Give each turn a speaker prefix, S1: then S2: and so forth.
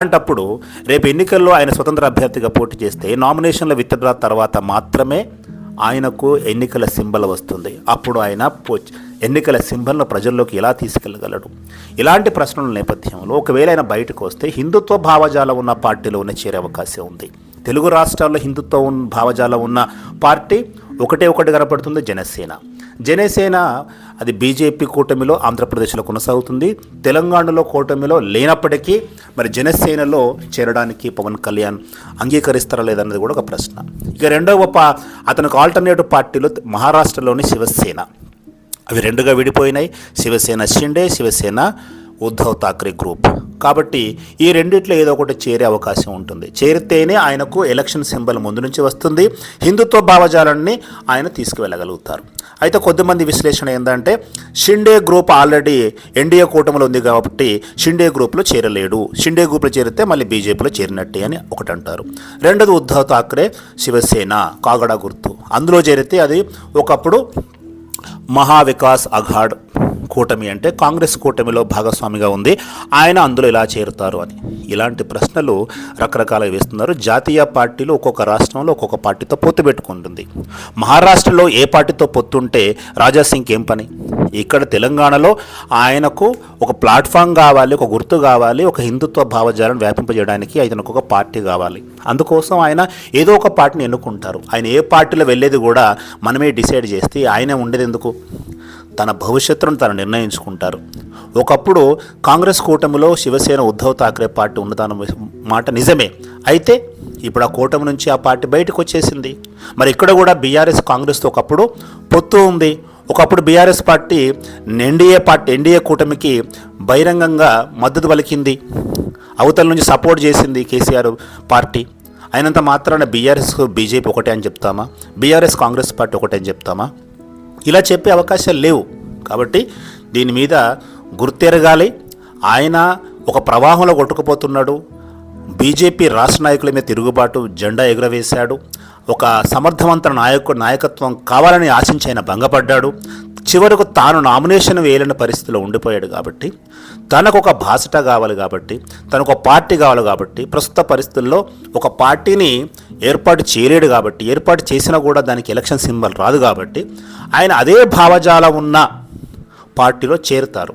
S1: అలాంటప్పుడు రేపు ఎన్నికల్లో ఆయన స్వతంత్ర అభ్యర్థిగా పోటీ చేస్తే నామినేషన్ల విత్డ్రా తర్వాత మాత్రమే ఆయనకు ఎన్నికల సింబల్ వస్తుంది. అప్పుడు ఆయన ఎన్నికల సింబల్ను ప్రజల్లోకి ఎలా తీసుకెళ్ళగలడు? ఇలాంటి ప్రశ్నల నేపథ్యంలో ఒకవేళ ఆయన బయటకు వస్తే హిందుత్వ భావజాలం ఉన్న పార్టీలోనే చేరే అవకాశం ఉంది. తెలుగు రాష్ట్రాల్లో హిందుత్వ భావజాలం ఉన్న పార్టీ ఒకటే ఒకటి కనపడుతుంది జనసేన. జనసేన అది బీజేపీ కూటమిలో ఆంధ్రప్రదేశ్లో కొనసాగుతుంది. తెలంగాణలో కూటమిలో లేనప్పటికీ మరి జనసేనలో చేరడానికి పవన్ కళ్యాణ్ అంగీకరిస్తారా లేదన్నది కూడా ఒక ప్రశ్న. ఇక రెండవ పా అతనికి ఆల్టర్నేటివ్ పార్టీలో మహారాష్ట్రలోని శివసేన. అవి రెండుగా విడిపోయినాయి. శివసేన షిండే శివసేన ఉద్ధవ్ థాక్రే గ్రూప్. కాబట్టి ఈ రెండిట్లో ఏదో ఒకటి చేరే అవకాశం ఉంటుంది. చేరితేనే ఆయనకు ఎలక్షన్ సింబల్ ముందు నుంచి వస్తుంది. హిందుత్వ భావజాలాన్ని ఆయన తీసుకువెళ్ళగలుగుతారు. అయితే కొద్దిమంది విశ్లేషణ ఏంటంటే షిండే గ్రూప్ ఆల్రెడీ ఎన్డీఏ కూటమిలో ఉంది కాబట్టి షిండే గ్రూప్లో చేరలేడు. షిండే గ్రూప్లో చేరితే మళ్ళీ బీజేపీలో చేరినట్టే అని ఒకటి అంటారు. రెండోది ఉద్ధవ్ థాక్రే శివసేన కాగడా గుర్తు. అందులో చేరితే అది ఒకప్పుడు మహావికాస్ అఘాడ్ కూటమి అంటే కాంగ్రెస్ కూటమిలో భాగస్వామిగా ఉంది. ఆయన అందులో ఇలా చేరుతారు అని ఇలాంటి ప్రశ్నలు రకరకాలుగా వేస్తున్నారు. జాతీయ పార్టీలు ఒక్కొక్క రాష్ట్రంలో ఒక్కొక్క పార్టీతో పొత్తు పెట్టుకుంటుంది. మహారాష్ట్రలో ఏ పార్టీతో పొత్తుంటే రాజాసింగ్కి ఏం పని? ఇక్కడ తెలంగాణలో ఆయనకు ఒక ప్లాట్ఫామ్ కావాలి ఒక గుర్తు కావాలి ఒక హిందుత్వ భావజాలను వ్యాపింపజేయడానికి ఆయనకు ఒక పార్టీ కావాలి. అందుకోసం ఆయన ఏదో ఒక పార్టీని ఎన్నుకుంటారు. ఆయన ఏ పార్టీలో వెళ్ళేది కూడా మనమే డిసైడ్ చేస్తే ఆయనే ఉండేది ఎందుకు? తన భవిష్యత్తును తను నిర్ణయించుకుంటారు. ఒకప్పుడు కాంగ్రెస్ కూటమిలో శివసేన ఉద్ధవ్ థాక్రే పార్టీ ఉన్నదన్న మాట నిజమే. అయితే ఇప్పుడు ఆ కూటమి నుంచి ఆ పార్టీ బయటకు వచ్చేసింది. మరి ఇక్కడ కూడా బీఆర్ఎస్ కాంగ్రెస్తో ఒకప్పుడు పొత్తు ఉంది. ఒకప్పుడు BRS party NDA party NDA కూటమికి బహిరంగంగా మద్దతు పలికింది. అవతల నుంచి సపోర్ట్ చేసింది కేసీఆర్ పార్టీ. అయినంత మాత్రాన బీఆర్ఎస్ బీజేపీ ఒకటే అని చెప్తామా? బీఆర్ఎస్ కాంగ్రెస్ పార్టీ ఒకటే అని చెప్తామా? ఇలా చెప్పే అవకాశాలు లేవు. కాబట్టి దీని మీద గుర్తెరగాలి. ఆయన ఒక ప్రవాహంలో కొట్టుకుపోతున్నాడు. బీజేపీ రాష్ట్ర నాయకుల మీద తిరుగుబాటు జెండా ఎగురవేశాడు. ఒక సమర్థవంత నాయకు నాయకత్వం కావాలని ఆశించి ఆయన భంగపడ్డాడు. చివరకు తాను నామినేషన్ వేయలేని పరిస్థితిలో ఉండిపోయాడు కాబట్టి తనకు ఒక భాషట కావాలి కాబట్టి తనకు ఒక పార్టీ కావాలి కాబట్టి ప్రస్తుత పరిస్థితుల్లో ఒక పార్టీని ఏర్పాటు చేయలేడు కాబట్టి ఏర్పాటు చేసినా కూడా దానికి ఎలక్షన్ సింబల్ రాదు కాబట్టి ఆయన అదే భావజాలం ఉన్న పార్టీలో చేరుతారు.